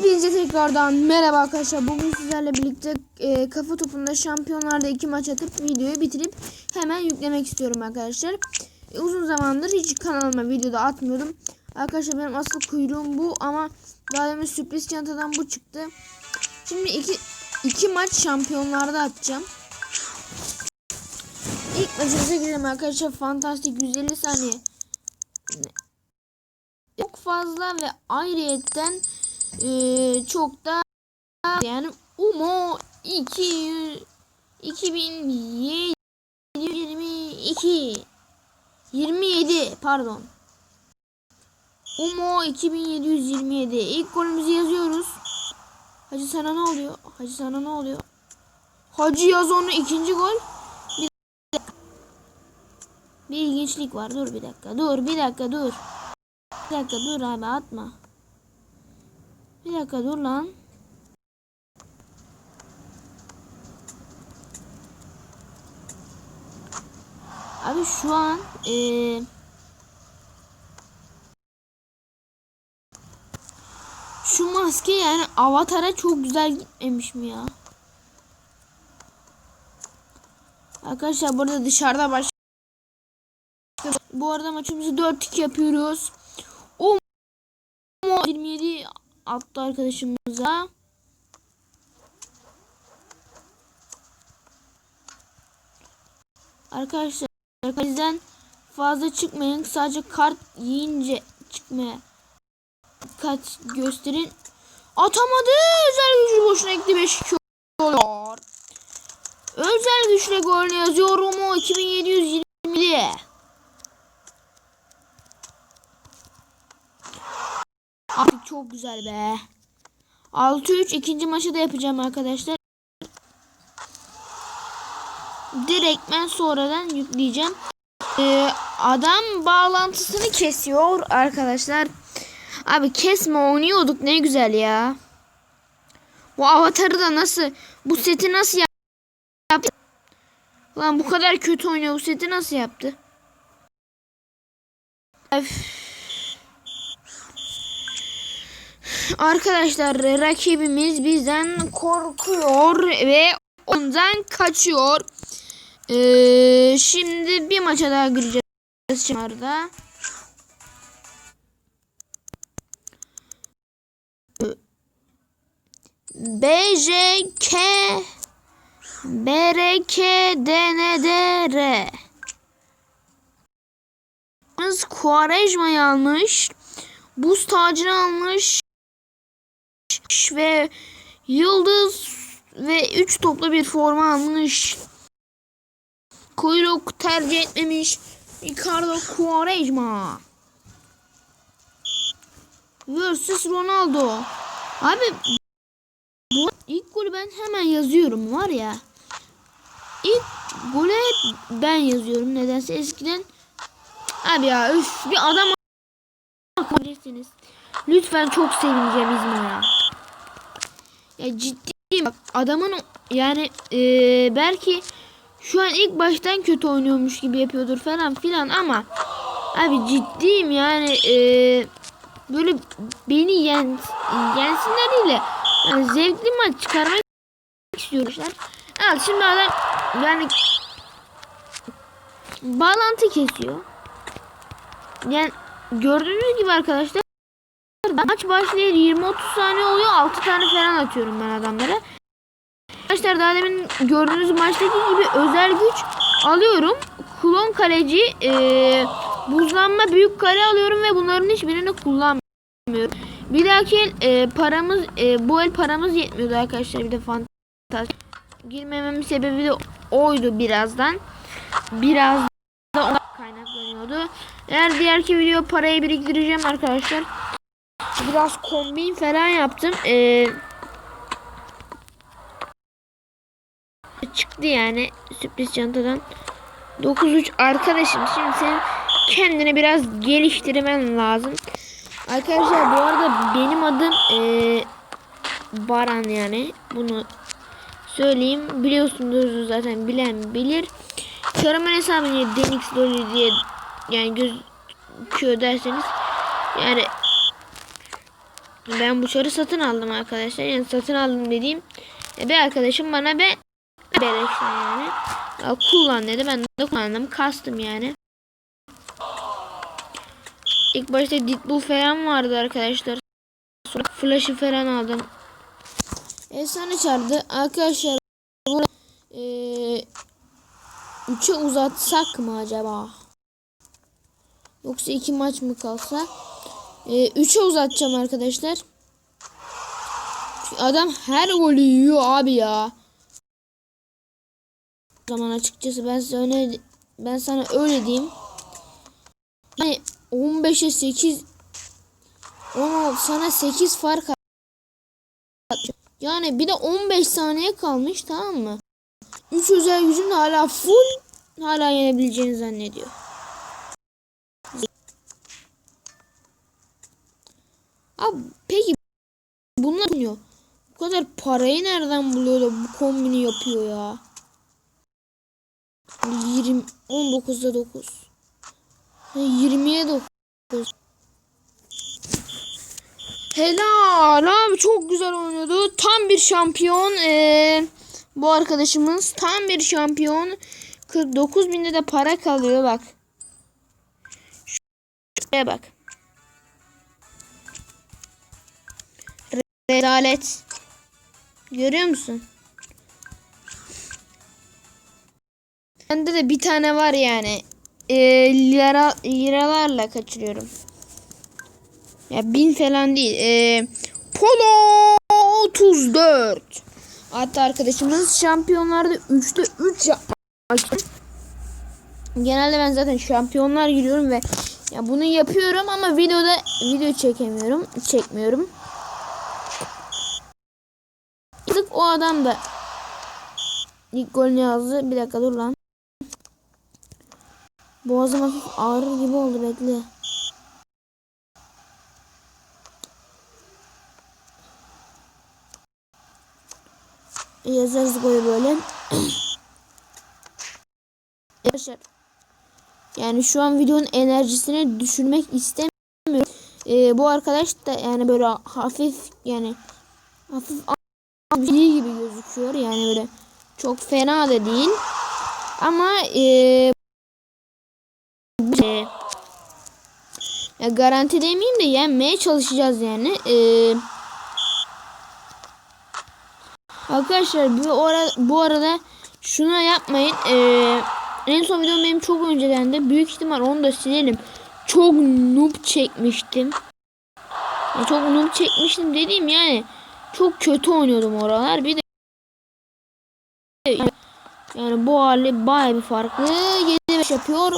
Hepinize tekrardan merhaba arkadaşlar. Bugün sizlerle birlikte e, kafa topunda şampiyonlarda iki maç atıp videoyu bitirip hemen yüklemek istiyorum arkadaşlar. E, uzun zamandır hiç kanalıma videoda atmıyordum. Arkadaşlar benim asıl kuyruğum bu ama daha demin sürpriz çantadan bu çıktı. Şimdi iki, iki maç şampiyonlarda atacağım. İlk maçımıza girelim arkadaşlar. Fantastik 150 saniye. Çok fazla ve ayrıyetten ee, çok da yani Umo 200 2722 27 pardon. Umo 2727 ilk golümüzü yazıyoruz. Hacı sana ne oluyor? Hacı sana ne oluyor? Hacı yaz onu ikinci gol. Bir, bir ilginçlik var. Dur bir dakika dur bir dakika dur. Bir dakika dur abi atma bir dakika dur lan. Abi şu an ee, şu maske yani avatara çok güzel gitmemiş mi ya? Arkadaşlar burada dışarıda baş bu arada maçımızı 4-2 yapıyoruz. O 27 attı arkadaşımıza. Arkadaşlar bizden fazla çıkmayın. Sadece kart yiyince çıkmaya dikkat gösterin. Atamadı. Özel gücü boşuna ekti 5 oluyor. Özel güçle gol yazıyorum o 2720'de. Abi çok güzel be. 6-3 ikinci maçı da yapacağım arkadaşlar. Direkt ben sonradan yükleyeceğim. Ee, adam bağlantısını kesiyor arkadaşlar. Abi kesme oynuyorduk ne güzel ya. Bu avatarı da nasıl bu seti nasıl yaptı? Lan bu kadar kötü oynuyor bu seti nasıl yaptı? Öf. Arkadaşlar rakibimiz bizden korkuyor ve ondan kaçıyor. Ee, şimdi bir maça daha gireceğiz çağrıda. BJK BRK DNDR Kuarejma'yı almış. Buz tacını almış ve yıldız ve 3 toplu bir forma almış. Kuyruk tercih etmemiş. Ricardo Quaresma. Versus Ronaldo. Abi bu ilk golü ben hemen yazıyorum var ya. İlk golü ben yazıyorum nedense eskiden. Abi ya üf bir adam bilirsiniz. Lütfen çok sevineceğim İzmir'e. Ya ciddi bak adamın yani e, belki şu an ilk baştan kötü oynuyormuş gibi yapıyordur falan filan ama abi ciddiyim yani e, böyle beni yen, yensinler değil de yani zevkli maç çıkarmak istiyorlar. Evet şimdi adam yani bağlantı kesiyor. Yani gördüğünüz gibi arkadaşlar Maç başlayır 20-30 saniye oluyor. 6 tane falan atıyorum ben adamlara. Arkadaşlar daha demin gördüğünüz maçtaki gibi özel güç alıyorum. Klon kaleci e, buzlanma büyük kare alıyorum ve bunların hiçbirini kullanmıyorum. Bir dahaki el e, paramız e, bu el paramız yetmiyordu arkadaşlar. Bir de fantastik girmememin sebebi de oydu birazdan. Biraz da kaynaklanıyordu. Eğer diğerki video parayı biriktireceğim arkadaşlar biraz kombin falan yaptım. Ee, çıktı yani sürpriz çantadan. 9-3 arkadaşım şimdi sen kendini biraz geliştirmen lazım. Arkadaşlar bu arada benim adım ee, Baran yani bunu söyleyeyim. Biliyorsunuz zaten bilen bilir. Karaman hesabını Denix Loli diye yani gözüküyor derseniz yani Ben bu çarı satın aldım arkadaşlar. Yani satın aldım dediğim e, bir arkadaşım bana be beleşten yani. Ya, kullan dedi. Ben de kullandım. Kastım yani. İlk başta Deadpool falan vardı arkadaşlar. Sonra Flash'ı falan aldım. Efsane çardı. Arkadaşlar bu eee 3'e uzatsak mı acaba? Yoksa iki maç mı kalsa? 3'e uzatacağım arkadaşlar. Adam her golü yiyor abi ya. Zaman açıkçası ben size öyle ben sana öyle diyeyim. Yani 15'e 8 16 sana 8 fark Yani bir de 15 saniye kalmış tamam mı? 3 özel gücüm hala full hala yenebileceğini zannediyor. Abi peki bunlar yapıyor. Bu kadar parayı nereden buluyor da bu kombini yapıyor ya? 20 19'da 9. 20'ye 9. Helal abi çok güzel oynuyordu. Tam bir şampiyon. Ee, bu arkadaşımız tam bir şampiyon. 49 binde de para kalıyor bak. Şuraya bak. Rezalet. Görüyor musun? Bende de bir tane var yani. Ee, lira, liralarla kaçırıyorum. Ya bin falan değil. Ee, Polo 34. Hatta arkadaşımız şampiyonlarda 3'te 3 yapmak. Genelde ben zaten şampiyonlar giriyorum ve ya bunu yapıyorum ama videoda video çekemiyorum, çekmiyorum. O adam da ilk golünü yazdı. Bir dakika dur lan. Boğazım hafif ağrır gibi oldu bekle. Yazarız golü böyle. Arkadaşlar yani şu an videonun enerjisini düşürmek istemiyorum. Ee, bu arkadaş da yani böyle hafif yani hafif iyi gibi gözüküyor. Yani böyle çok fena da değil. Ama ee, ya garanti demeyeyim de yenmeye çalışacağız yani. Ee, arkadaşlar bu arada, bu arada şunu yapmayın. Ee, en son videom benim çok önceden de büyük ihtimal onu da silelim. Çok noob çekmiştim. Yani çok noob çekmiştim dediğim yani çok kötü oynuyordum oralar. Bir de yani bu hali baya bir farklı. 7-5 yapıyor.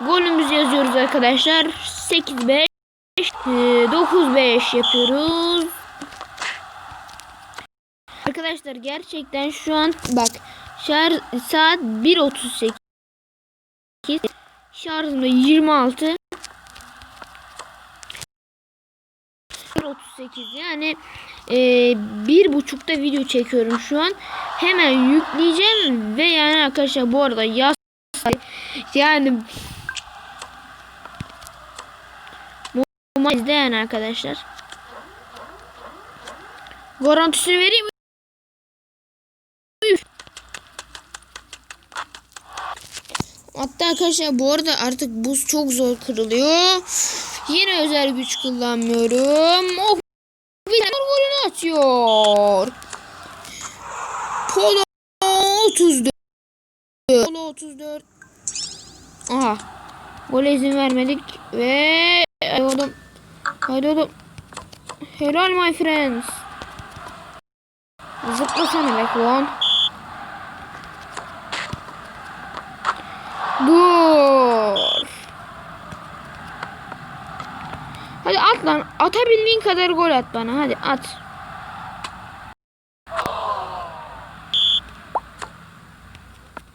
Golümüzü yazıyoruz arkadaşlar. 8-5 9-5 yapıyoruz. Arkadaşlar gerçekten şu an bak şarj saat 1.38 şarjım da 26 38 yani e, bir buçukta video çekiyorum şu an. Hemen yükleyeceğim ve yani arkadaşlar bu arada yaz yani izleyen arkadaşlar. Garantisini vereyim Üf. Hatta arkadaşlar bu arada artık buz çok zor kırılıyor. Yine özel güç kullanmıyorum. Oh, bir tane golünü atıyor. Polo 34. Polo 34. Aha. Gole izin vermedik ve hadi oğlum. Hadi oğlum. Helal my friends. Zıplasana be klon. Dur. Hadi at lan. Atabildiğin kadar gol at bana. Hadi at.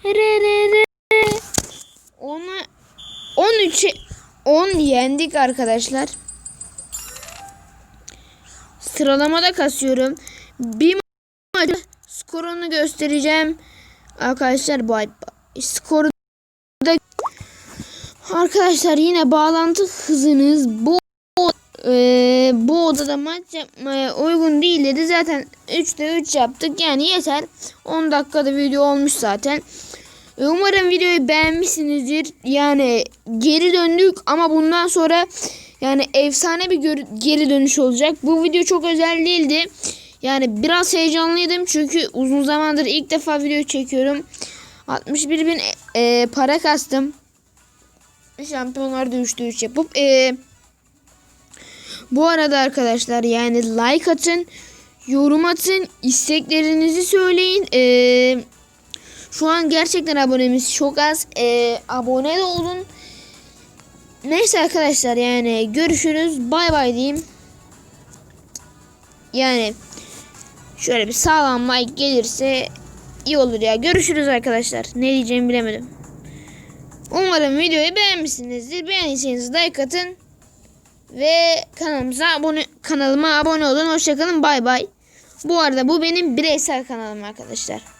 Re re re. Onu 13'e 10 yendik arkadaşlar. Sıralamada kasıyorum. Bir maçı skorunu göstereceğim. Arkadaşlar bu ay skoru da Arkadaşlar yine bağlantı hızınız bu e, bu odada maç yapmaya uygun değil dedi. Zaten 3'te 3 yaptık. Yani yeter. 10 dakikada video olmuş zaten. Umarım videoyu beğenmişsinizdir. Yani geri döndük ama bundan sonra yani efsane bir geri dönüş olacak. Bu video çok özel değildi. Yani biraz heyecanlıydım çünkü uzun zamandır ilk defa video çekiyorum. 61 bin e, para kastım. Şampiyonlarda 3'te 3 yapıp e, bu arada arkadaşlar yani like atın, yorum atın, isteklerinizi söyleyin. E, şu an gerçekten abonemiz çok az. E, abone de olun. Neyse arkadaşlar yani görüşürüz. Bay bay diyeyim. Yani şöyle bir sağlam like gelirse iyi olur ya. Görüşürüz arkadaşlar. Ne diyeceğimi bilemedim. Umarım videoyu beğenmişsinizdir. Beğendiyseniz like atın. Ve kanalımıza abone kanalıma abone olun. Hoşçakalın. Bay bay. Bu arada bu benim bireysel kanalım arkadaşlar.